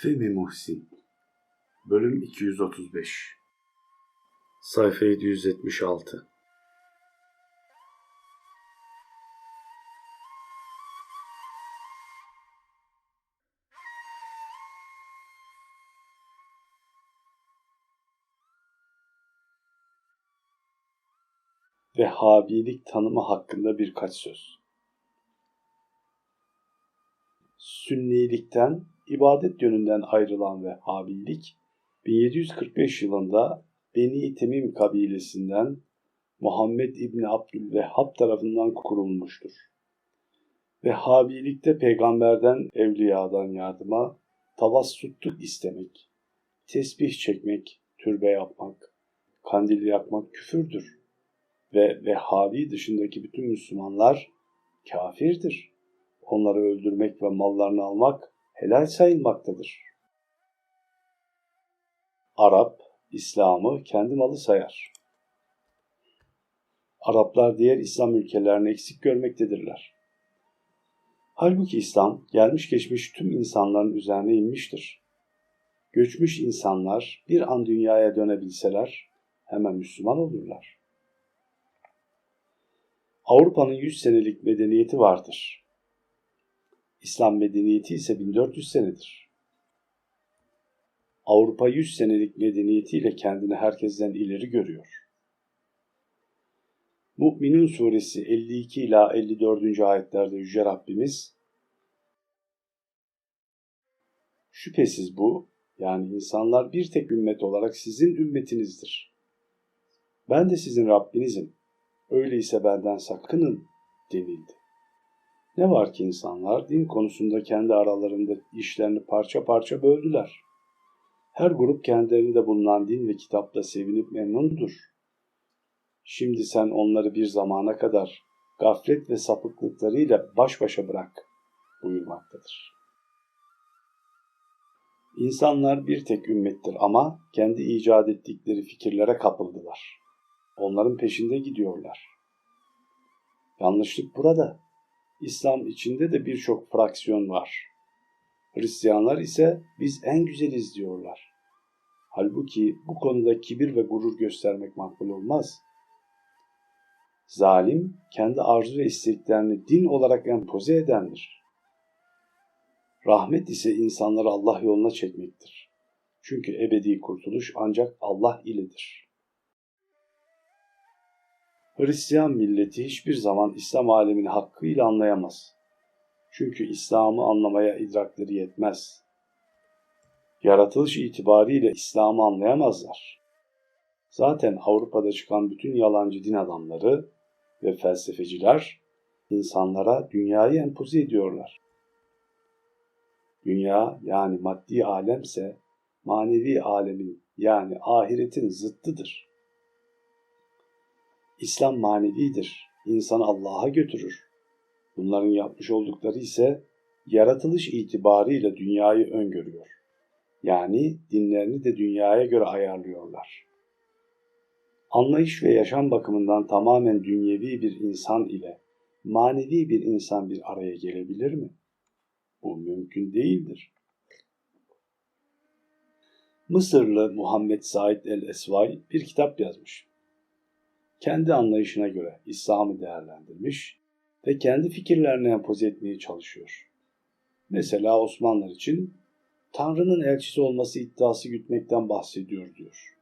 Femi Muhsin. Bölüm 235 Sayfa 776 Vehhabilik tanımı hakkında birkaç söz. Sünnilikten ibadet yönünden ayrılan Vehhabilik 1745 yılında Beni Temim kabilesinden Muhammed İbni Abdülvehhab tarafından kurulmuştur. Vehhabilikte peygamberden, evliyadan yardıma, tavassutluk istemek, tesbih çekmek, türbe yapmak, kandil yakmak küfürdür ve Vehhabi dışındaki bütün Müslümanlar kafirdir. Onları öldürmek ve mallarını almak helal sayılmaktadır. Arap, İslam'ı kendi malı sayar. Araplar diğer İslam ülkelerini eksik görmektedirler. Halbuki İslam gelmiş geçmiş tüm insanların üzerine inmiştir. Göçmüş insanlar bir an dünyaya dönebilseler hemen Müslüman olurlar. Avrupa'nın 100 senelik medeniyeti vardır. İslam medeniyeti ise 1400 senedir. Avrupa 100 senelik medeniyetiyle kendini herkesten ileri görüyor. Mu'minun suresi 52 ila 54. ayetlerde Yüce Rabbimiz Şüphesiz bu, yani insanlar bir tek ümmet olarak sizin ümmetinizdir. Ben de sizin Rabbinizim. Öyleyse benden sakının denildi. Ne var ki insanlar din konusunda kendi aralarında işlerini parça parça böldüler. Her grup kendilerinde bulunan din ve kitapla sevinip memnundur. Şimdi sen onları bir zamana kadar gaflet ve sapıklıklarıyla baş başa bırak buyurmaktadır. İnsanlar bir tek ümmettir ama kendi icat ettikleri fikirlere kapıldılar. Onların peşinde gidiyorlar. Yanlışlık burada. İslam içinde de birçok fraksiyon var. Hristiyanlar ise biz en güzeliz diyorlar. Halbuki bu konuda kibir ve gurur göstermek makbul olmaz. Zalim, kendi arzu ve isteklerini din olarak empoze edendir. Rahmet ise insanları Allah yoluna çekmektir. Çünkü ebedi kurtuluş ancak Allah iledir. Hristiyan milleti hiçbir zaman İslam alemini hakkıyla anlayamaz. Çünkü İslam'ı anlamaya idrakleri yetmez. Yaratılış itibariyle İslam'ı anlayamazlar. Zaten Avrupa'da çıkan bütün yalancı din adamları ve felsefeciler insanlara dünyayı empoze ediyorlar. Dünya yani maddi alemse manevi alemin yani ahiretin zıttıdır. İslam manevidir. İnsanı Allah'a götürür. Bunların yapmış oldukları ise yaratılış itibarıyla dünyayı öngörüyor. Yani dinlerini de dünyaya göre ayarlıyorlar. Anlayış ve yaşam bakımından tamamen dünyevi bir insan ile manevi bir insan bir araya gelebilir mi? Bu mümkün değildir. Mısırlı Muhammed Said el-Esvay bir kitap yazmış kendi anlayışına göre İslam'ı değerlendirmiş ve kendi fikirlerini empoze etmeye çalışıyor. Mesela Osmanlılar için Tanrı'nın elçisi olması iddiası gütmekten bahsediyor diyor.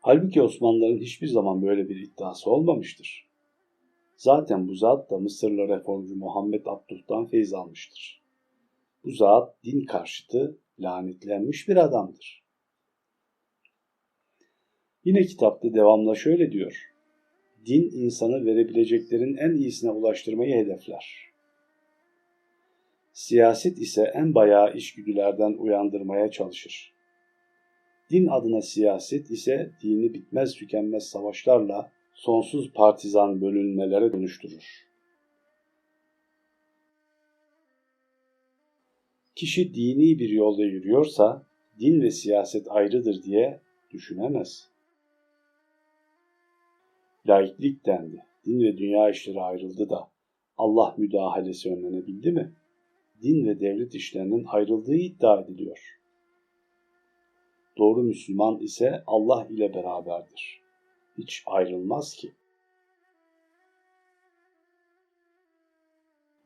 Halbuki Osmanlıların hiçbir zaman böyle bir iddiası olmamıştır. Zaten bu zat da Mısırlı reformcu Muhammed Abduh'tan feyz almıştır. Bu zat din karşıtı, lanetlenmiş bir adamdır. Yine kitapta devamla şöyle diyor. Din insanı verebileceklerin en iyisine ulaştırmayı hedefler. Siyaset ise en bayağı işgüdülerden uyandırmaya çalışır. Din adına siyaset ise dini bitmez tükenmez savaşlarla sonsuz partizan bölünmelere dönüştürür. Kişi dini bir yolda yürüyorsa din ve siyaset ayrıdır diye düşünemez. Laiklik dendi. Din ve dünya işleri ayrıldı da Allah müdahalesi önlenebildi mi? din ve devlet işlerinin ayrıldığı iddia ediliyor. Doğru Müslüman ise Allah ile beraberdir. Hiç ayrılmaz ki.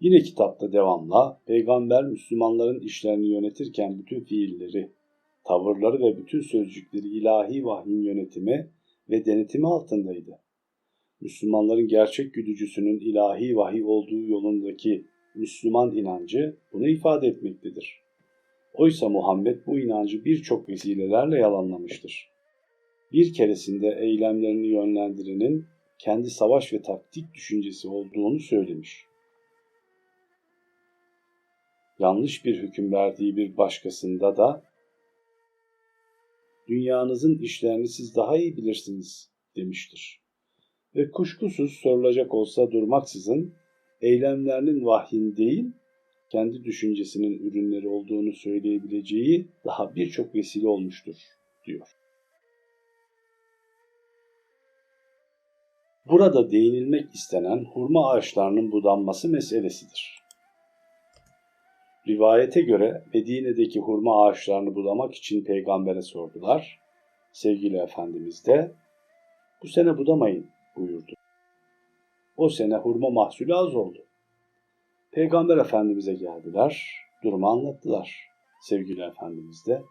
Yine kitapta devamla peygamber Müslümanların işlerini yönetirken bütün fiilleri, tavırları ve bütün sözcükleri ilahi vahyin yönetimi ve denetimi altındaydı. Müslümanların gerçek güdücüsünün ilahi vahiy olduğu yolundaki Müslüman inancı bunu ifade etmektedir. Oysa Muhammed bu inancı birçok vesilelerle yalanlamıştır. Bir keresinde eylemlerini yönlendirenin kendi savaş ve taktik düşüncesi olduğunu söylemiş. Yanlış bir hüküm verdiği bir başkasında da dünyanızın işlerini siz daha iyi bilirsiniz demiştir. Ve kuşkusuz sorulacak olsa durmaksızın eylemlerinin vahyin değil, kendi düşüncesinin ürünleri olduğunu söyleyebileceği daha birçok vesile olmuştur, diyor. Burada değinilmek istenen hurma ağaçlarının budanması meselesidir. Rivayete göre Medine'deki hurma ağaçlarını budamak için peygambere sordular. Sevgili Efendimiz de bu sene budamayın buyurdu. O sene hurma mahsulü az oldu. Peygamber Efendimiz'e geldiler, durumu anlattılar. Sevgili Efendimiz de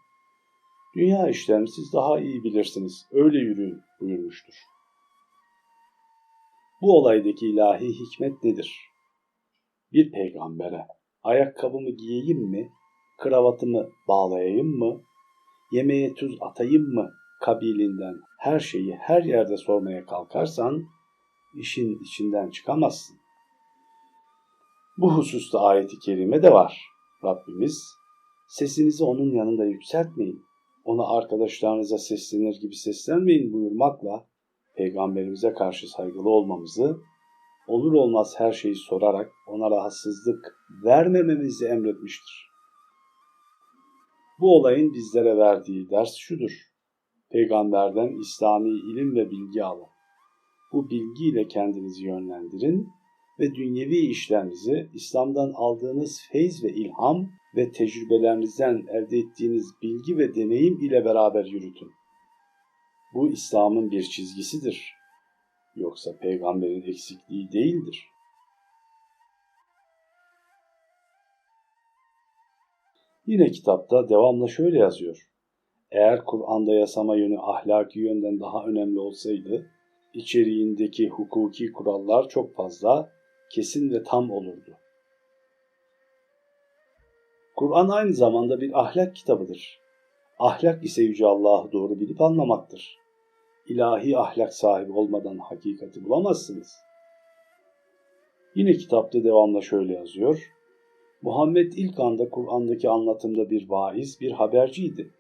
dünya işlerini siz daha iyi bilirsiniz, öyle yürüyün buyurmuştur. Bu olaydaki ilahi hikmet nedir? Bir peygambere ayakkabımı giyeyim mi, kravatımı bağlayayım mı, yemeğe tuz atayım mı kabilinden her şeyi her yerde sormaya kalkarsan işin içinden çıkamazsın. Bu hususta ayeti kerime de var. Rabbimiz sesinizi onun yanında yükseltmeyin. Ona arkadaşlarınıza seslenir gibi seslenmeyin buyurmakla peygamberimize karşı saygılı olmamızı olur olmaz her şeyi sorarak ona rahatsızlık vermememizi emretmiştir. Bu olayın bizlere verdiği ders şudur. Peygamberden İslami ilim ve bilgi alın. Bu bilgiyle kendinizi yönlendirin ve dünyevi işlerinizi İslam'dan aldığınız feyz ve ilham ve tecrübelerinizden elde ettiğiniz bilgi ve deneyim ile beraber yürütün. Bu İslam'ın bir çizgisidir. Yoksa peygamberin eksikliği değildir. Yine kitapta devamla şöyle yazıyor. Eğer Kur'an'da yasama yönü ahlaki yönden daha önemli olsaydı, içeriğindeki hukuki kurallar çok fazla, kesin ve tam olurdu. Kur'an aynı zamanda bir ahlak kitabıdır. Ahlak ise Yüce Allah'ı doğru bilip anlamaktır. İlahi ahlak sahibi olmadan hakikati bulamazsınız. Yine kitapta devamla şöyle yazıyor. Muhammed ilk anda Kur'an'daki anlatımda bir vaiz, bir haberciydi.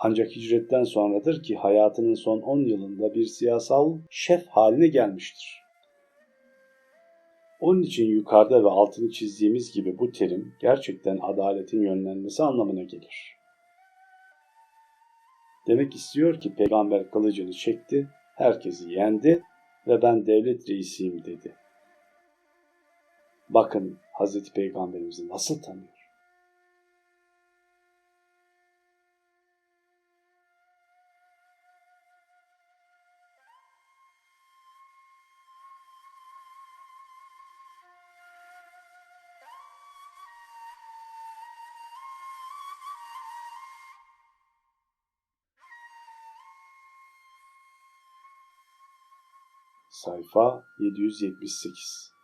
Ancak hicretten sonradır ki hayatının son 10 yılında bir siyasal şef haline gelmiştir. Onun için yukarıda ve altını çizdiğimiz gibi bu terim gerçekten adaletin yönlenmesi anlamına gelir. Demek istiyor ki peygamber kılıcını çekti, herkesi yendi ve ben devlet reisiyim dedi. Bakın Hazreti Peygamberimizi nasıl tanıyor? Sayfa 778